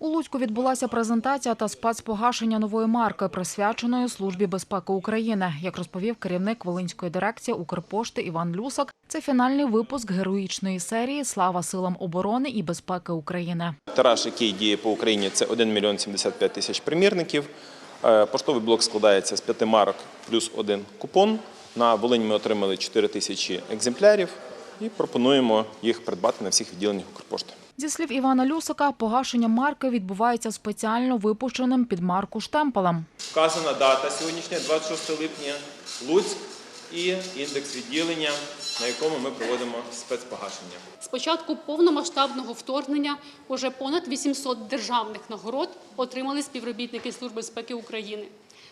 У Луцьку відбулася презентація та спецпогашення нової марки, присвяченої службі безпеки України. Як розповів керівник Волинської дирекції Укрпошти Іван Люсак, це фінальний випуск героїчної серії Слава силам оборони і безпеки України. Тираж, який діє по Україні, це 1 мільйон 75 тисяч примірників. Е, Поштовий блок складається з п'яти марок плюс один купон. На Волині ми отримали 4 тисячі екземплярів і пропонуємо їх придбати на всіх відділеннях Укрпошти. Зі слів Івана Люсака, погашення марки відбувається спеціально випущеним під марку штемпелем. Вказана дата сьогоднішня, 26 липня, Луцьк і індекс відділення, на якому ми проводимо спецпогашення. З початку повномасштабного вторгнення уже понад 800 державних нагород отримали співробітники Служби безпеки України.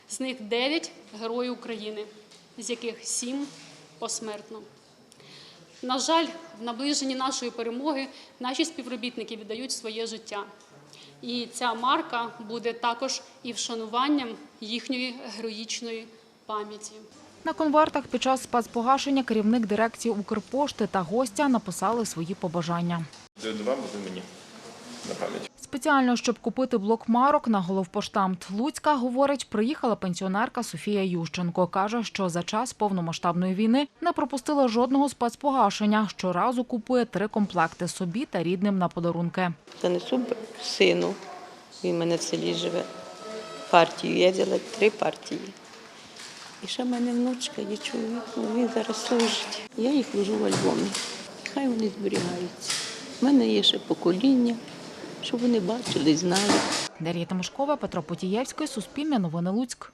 З них 9 – Герої України, з яких 7 – посмертно. На жаль, в наближенні нашої перемоги наші співробітники віддають своє життя. І ця марка буде також і вшануванням їхньої героїчної пам'яті. На конвертах під час спецпогашення керівник дирекції Укрпошти та гостя написали свої побажання. Два буде мені на пам'ять. Спеціально, щоб купити блок марок на головпоштамт Луцька, говорить, приїхала пенсіонерка Софія Ющенко. Каже, що за час повномасштабної війни не пропустила жодного спецпогашення. Щоразу купує три комплекти собі та рідним на подарунки. Занесу сину, він в мене в селі живе. Партію. Я взяла три партії. І ще в мене внучка є чоловік, ну, він зараз служить. Я їх ложу в альбомі. Хай вони зберігаються. У мене є ще покоління, щоб вони бачили, знали. Дар'я Тимошкова, Петро Потієвський, Суспільне новини Луцьк.